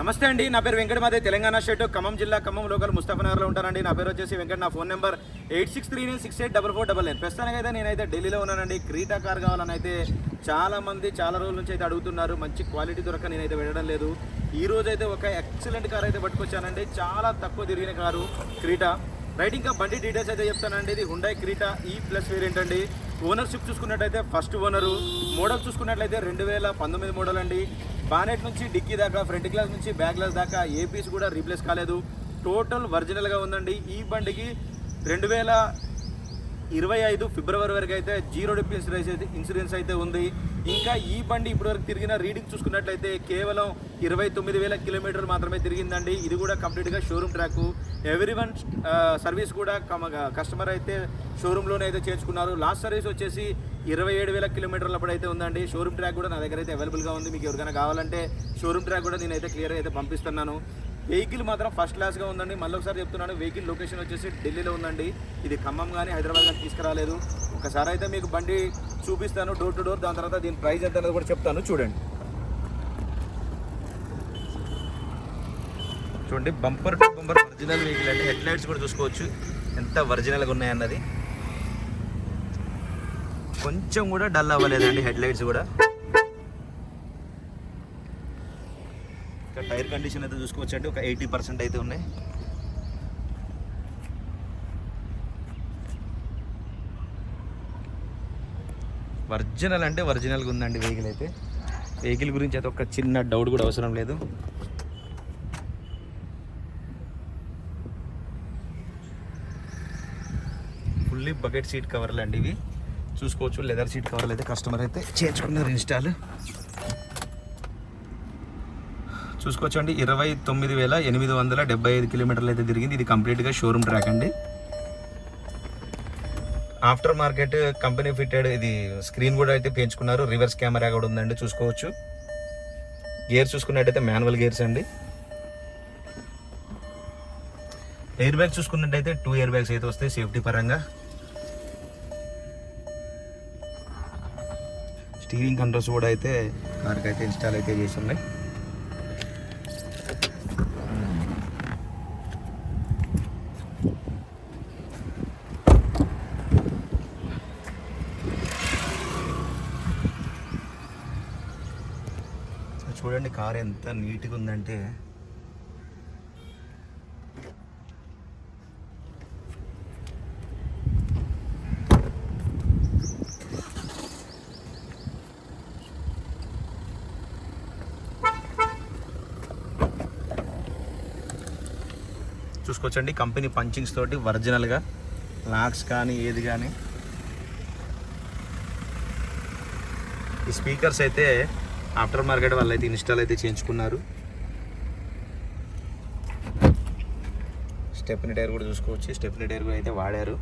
నమస్తే అండి నా పేరు వెంకట మాదే తెలంగాణ స్టేట్ ఖమ్మం జిల్లా ఖమ్మం లోకల్ ముస్తఫనగర్లో ఉంటానండి. నా పేరు వచ్చేసి వెంకట నా phone number eight six three nine six eight double four double nine. ప్రస్తుతానికి అయితే నేనైతే ఢిల్లీలో ఉన్నానండి. క్రీటా కార్ కావాలని అయితే చాలా మంది చాలా రోజుల నుంచి అయితే అడుగుతున్నారు. మంచి క్వాలిటీ దొరక నేనైతే వెళ్ళడం లేదు. ఈ రోజు అయితే ఒక ఎక్సలెంట్ కార్ అయితే పట్టుకొచ్చానండి. చాలా తక్కువ తిరిగిన కారు క్రీటా. రైట్ ఇంకా బండి డీటెయిల్స్ అయితే చెప్తానండి. ఇది Hyundai Creta E plus variant అండి. ఓనర్షిప్ చూసుకున్నట్టయితే ఫస్ట్ ఓనరు. మోడల్ చూసుకున్నట్లయితే రెండు వేల పంతొమ్మిది మోడల్ అండి. బానెట్ నుంచి డిక్కీ దాకా ఫ్రంట్ గ్లాస్ నుంచి బ్యాక్ గ్లాస్ దాకా ఏ పీస్ కూడా రీప్లేస్ కాలేదు. టోటల్ ఒరిజినల్గా ఉందండి. ఈ బండికి రెండు వేల ఇరవై ఐదు ఫిబ్రవరి వరకు అయితే జీరో డిప్ ఇన్సూరెన్స్ అయితే ఇన్సూరెన్స్ అయితే ఉంది. ఇంకా ఈ బండి ఇప్పటివరకు తిరిగిన రీడింగ్ చూసుకున్నట్లయితే కేవలం ఇరవై తొమ్మిది వేల కిలోమీటర్లు మాత్రమే తిరిగిందండి. ఇది కూడా కంప్లీట్గా showroom track. Every one service కూడా కస్టమర్ అయితే షోరూంలోనే అయితే చేర్చుకున్నారు. లాస్ట్ సర్వీస్ వచ్చేసి ఇరవై ఏడు వేల కిలోమీటర్ల అయితే ఉందండి. షోరూమ్ ట్రాక్ కూడా నా దగ్గర అయితే అవైలబుల్గా ఉంది. మీకు ఎవరికైనా కావాలంటే షోరూమ్ ట్రాక్ కూడా నేనైతే క్లియర్ అయితే పంపిస్తున్నాను. వెహికల్ మాత్రం ఫస్ట్ క్లాస్గా ఉందండి. మళ్ళీ ఒకసారి చెప్తున్నాను వెహికల్ లొకేషన్ వచ్చేసి ఢిల్లీలో ఉందండి. ఇది ఖమ్మం కానీ హైదరాబాద్ కానీ తీసుకురాలేదు. ఒకసారి అయితే మీకు బండి చూపిస్తాను డోర్ టు డోర్ దాని తర్వాత దీని ప్రైస్ ఎంత అనేది కూడా చెప్తాను. చూడండి. చూడండి bumper to bumper original vehicle అండి హెడ్ లైట్స్ కూడా చూసుకోవచ్చు. ఎంత ఒరిజినల్గా ఉన్నాయన్నది. కొంచెం కూడా డల్ అవ్వలేదండి హెడ్ లైట్స్ కూడా. టైర్ కండిషన్ అయితే చూసుకోవచ్చండి. ఒక ఎయిటీ పర్సెంట్ అయితే ఉన్నాయి. ఒరిజినల్ అంటే ఒరిజినల్గా ఉందండి వెహికల్ అయితే. వెహికల్ గురించి అయితే ఒక చిన్న డౌట్ కూడా అవసరం లేదు. ఫుల్లీ బకెట్ సీట్ కవర్లు అండి ఇవి. చూసుకోవచ్చు లెదర్ సీట్ కవర్లు అయితే కస్టమర్ అయితే చేర్చుకున్నారు ఇన్స్టాల్ చూసుకోవచ్చండి. ఇరవై తొమ్మిది వేల ఎనిమిది వందల డెబ్బై ఐదు కిలోమీటర్లు అయితే తిరిగింది. ఇది కంప్లీట్గా షోరూమ్ ట్రాక్ అండి. ఆఫ్టర్ మార్కెట్ కంపెనీ ఫిట్టెడ్ ఇది స్క్రీన్ కూడా అయితే పెంచుకున్నారు. రివర్స్ కెమెరా కూడా ఉందండి చూసుకోవచ్చు. గేర్ చూసుకున్నట్టయితే మాన్యువల్ గేర్స్ అండి. ఎయిర్ బ్యాగ్ చూసుకున్నట్టయితే టూ ఇయర్ బ్యాగ్స్ అయితే వస్తాయి సేఫ్టీ పరంగా. స్టీరింగ్ కంట్రోల్స్ కూడా అయితే కార్కి అయితే ఇన్స్టాల్ అయితే చేసి ఉన్నాయి. చూడండి కార్ ఎంత నీట్గా ఉందంటే. చూసుకోవచ్చండి కంపెనీ పంచింగ్స్ తోటి ఒరిజినల్గా లాక్స్ కానీ ఏది కానీ. ఈ స్పీకర్స్ అయితే ఆఫ్టర్ మార్కెట్ వాళ్ళు అయితే ఇన్స్టాల్ అయితే చేయించుకున్నారు. స్టెప్ని టైర్ కూడా చూసుకోవచ్చు. స్టెప్ని టైర్ కూడా అయితే వాడారు.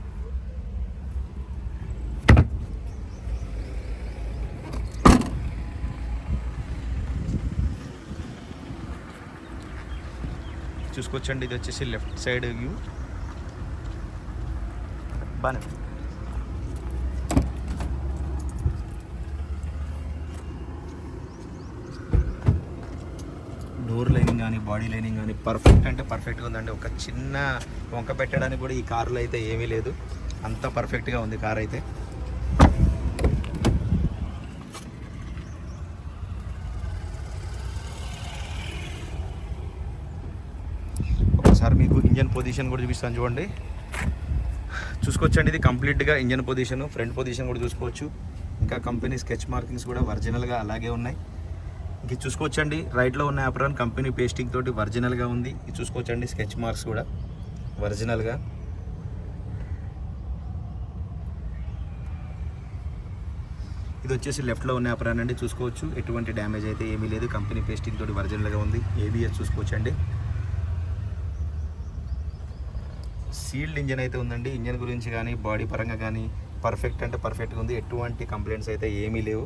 చూసుకోవచ్చండి. ఇది వచ్చేసి లెఫ్ట్ సైడ్ వ్యూ బాగానే డోర్ లైనింగ్ కానీ బాడీ లైనింగ్ కానీ పర్ఫెక్ట్ అంటే పర్ఫెక్ట్గా ఉందండి. ఒక చిన్న వంక పెట్టడానికి కూడా ఈ కారులో అయితే ఏమీ లేదు. అంత పర్ఫెక్ట్గా ఉంది కార్ అయితే. ఒకసారి మీకు ఇంజన్ పొజిషన్ కూడా చూపిస్తాను చూడండి. చూసుకోవచ్చండి ఇది కంప్లీట్గా ఇంజన్ పొజిషన్ ఫ్రంట్ పొజిషన్ కూడా చూసుకోవచ్చు. ఇంకా కంపెనీ స్కెచ్ మార్కింగ్స్ కూడా ఒరిజినల్గా అలాగే ఉన్నాయి. ఇది చూసుకోవచ్చండి. రైట్లో ఉన్న యాప్రాన్ కంపెనీ పేస్టింగ్ తోటి ఒరిజినల్గా ఉంది. ఇది చూసుకోవచ్చండి. స్కెచ్ మార్క్స్ కూడా. ఒరిజినల్గా ఇది వచ్చేసి లెఫ్ట్లో ఉన్న యాప్రాన్ అండి. చూసుకోవచ్చు. ఎటువంటి డ్యామేజ్ అయితే ఏమీ లేదు. కంపెనీ పేస్టింగ్ తోటి ఒరిజినల్గా ఉంది. ఏబిఎస్ చూసుకోవచ్చండి. సీల్డ్ ఇంజన్ అయితే ఉందండి. ఇంజన్ గురించి కానీ బాడీ పరంగా కానీ పర్ఫెక్ట్ అంటే పర్ఫెక్ట్గా ఉంది. ఎటువంటి కంప్లైంట్స్ అయితే ఏమీ లేవు.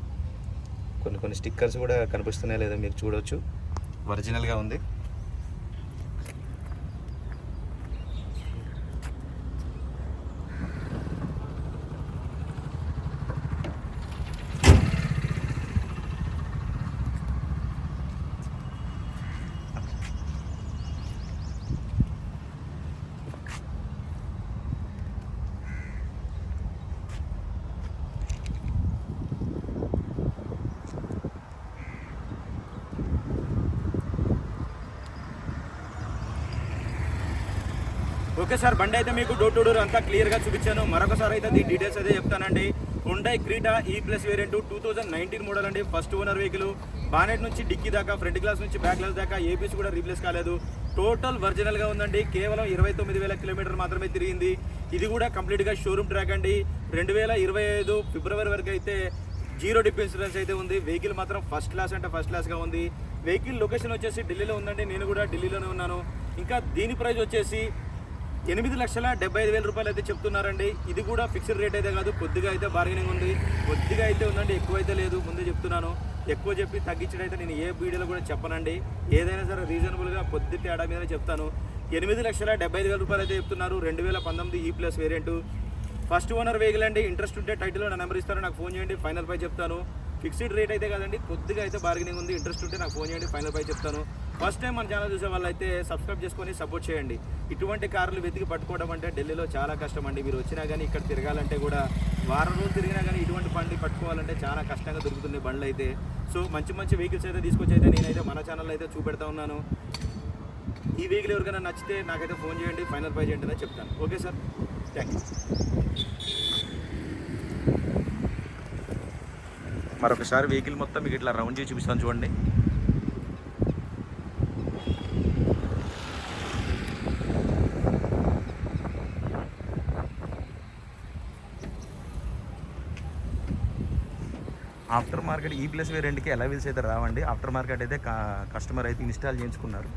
కొన్ని కొన్ని స్టిక్కర్స్ కూడా కనిపిస్తున్నాయి లేదా మీరు చూడవచ్చు ఒరిజినల్గా ఉంది. ఓకే సార్ బండి అయితే మీకు డోర్ టు డోర్ అంతా క్లియర్గా చూపించాను. మరొకసారి అయితే దీని డీటెయిల్స్ అయితే చెప్తానండి. Hyundai Creta E plus variant two thousand nineteen model అండి. ఫస్ట్ ఓనర్ వెహికల్ బానెట్ నుంచి డిక్కీ దాకా ఫ్రంట్ గ్లాస్ నుంచి బ్యాక్ గ్లాస్ దాకా ఏపీస్ కూడా రీప్లేస్ కాలేదు. టోటల్ ఒరిజినల్గా ఉందండి. కేవలం ఇరవై తొమ్మిది వేల కిలోమీటర్ మాత్రమే తిరిగింది. ఇది కూడా కంప్లీట్గా షోరూమ్ ట్రాక్ అండి. రెండు వేల ఇరవై ఐదు ఫిబ్రవరి వరకు అయితే జీరో డిప్ ఇన్సూరెన్స్ అయితే ఉంది. వెహికల్ మాత్రం ఫస్ట్ క్లాస్ అంటే ఫస్ట్ క్లాస్గా ఉంది. వెహికల్ లొకేషన్ వచ్చేసి ఢిల్లీలో ఉందండి. నేను కూడా ఢిల్లీలోనే ఉన్నాను. ఇంకా దీని ప్రైస్ వచ్చేసి ఎనిమిది లక్షల డెబ్బై ఐదు వేల రూపాయలు అయితే చెప్తున్నారండి. ఇది కూడా ఫిక్స్డ్ రేట్ అయితే కాదు కొద్దిగా అయితే బార్గెనింగ్ ఉంది. కొద్దిగా అయితే ఉందండి ఎక్కువ అయితే లేదు ముందే చెప్తున్నాను. ఎక్కువ చెప్పి తగ్గించడం అయితే నేను ఏ వీడియోలో కూడా చెప్పనండి. ఏదైనా సరే రీజనబుల్గా కొద్ది తేడా మీద చెప్తాను. ఎనిమిది లక్షల డెబ్బై ఐదు వేల రూపాయలు అయితే చెప్తున్నారు రెండు వేల పంతొమ్మిది E plus variant first owner vehicle అండి ఇంట్రెస్ట్ ఉంటే టైటిల్లో నా నెంబర్ ఇస్తారు నాకు ఫోన్ చేయండి ఫైనల్ పై చెప్తాను. ఫిక్స్డ్ రేట్ అయితే కాదండి కొద్దిగా అయితే బార్గెనింగ్ ఉంది ఇంట్రెస్ట్ ఉంటే నాకు ఫోన్ చేయండి ఫైనల్ పై చెప్తాను. ఫస్ట్ టైం మన ఛానల్ చూసే వాళ్ళైతే సబ్స్క్రైబ్ చేసుకొని సపోర్ట్ చేయండి. ఇటువంటి కార్లు వెతికి పట్టుకోవడం అంటే ఢిల్లీలో చాలా కష్టం అండి మీరు వచ్చినా కానీ ఇక్కడ తిరగాలంటే కూడా వారం రోజులు తిరిగినా కానీ ఇటువంటి బండి పట్టుకోవాలంటే చాలా కష్టంగా దొరుకుతుంది బండ్లు అయితే సో మంచి మంచి వెహికల్స్ అయితే తీసుకొచ్చి అయితే నేనైతే మన ఛానల్ అయితే చూపెడతా ఉన్నాను. ఈ వెహికల్ ఎవరికైనా నచ్చితే నాకైతే ఫోన్ చేయండి ఫైనల్ ప్రైజ్ చేయండి అని చెప్తాను. ఓకే సార్ థ్యాంక్ యూ మరొకసారి వెహికల్ మొత్తం మీకు ఇట్లా రౌండ్ చేసి చూపిస్తాను చూడండి. ఆఫ్టర్ మార్కెట్ ఈ ప్లస్ వేరియంట్కి ఎలా వీల్స్ అయితే రావండి. ఆఫ్టర్ మార్కెట్ అయితే కస్టమర్ అయితే ఇన్స్టాల్ చేయించుకున్నారు.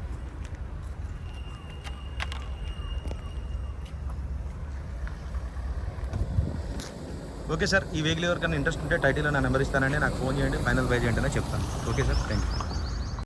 ఓకే సార్ ఈ వెహికల్ ఎవరికైనా ఇంట్రెస్ట్ ఉంటే టైటిల్లో నా నెంబర్ ఇస్తానండి. నాకు ఫోన్ చేయండి. ఫైనల్ బై చేయండి అని చెప్తాను. Okay sir thank you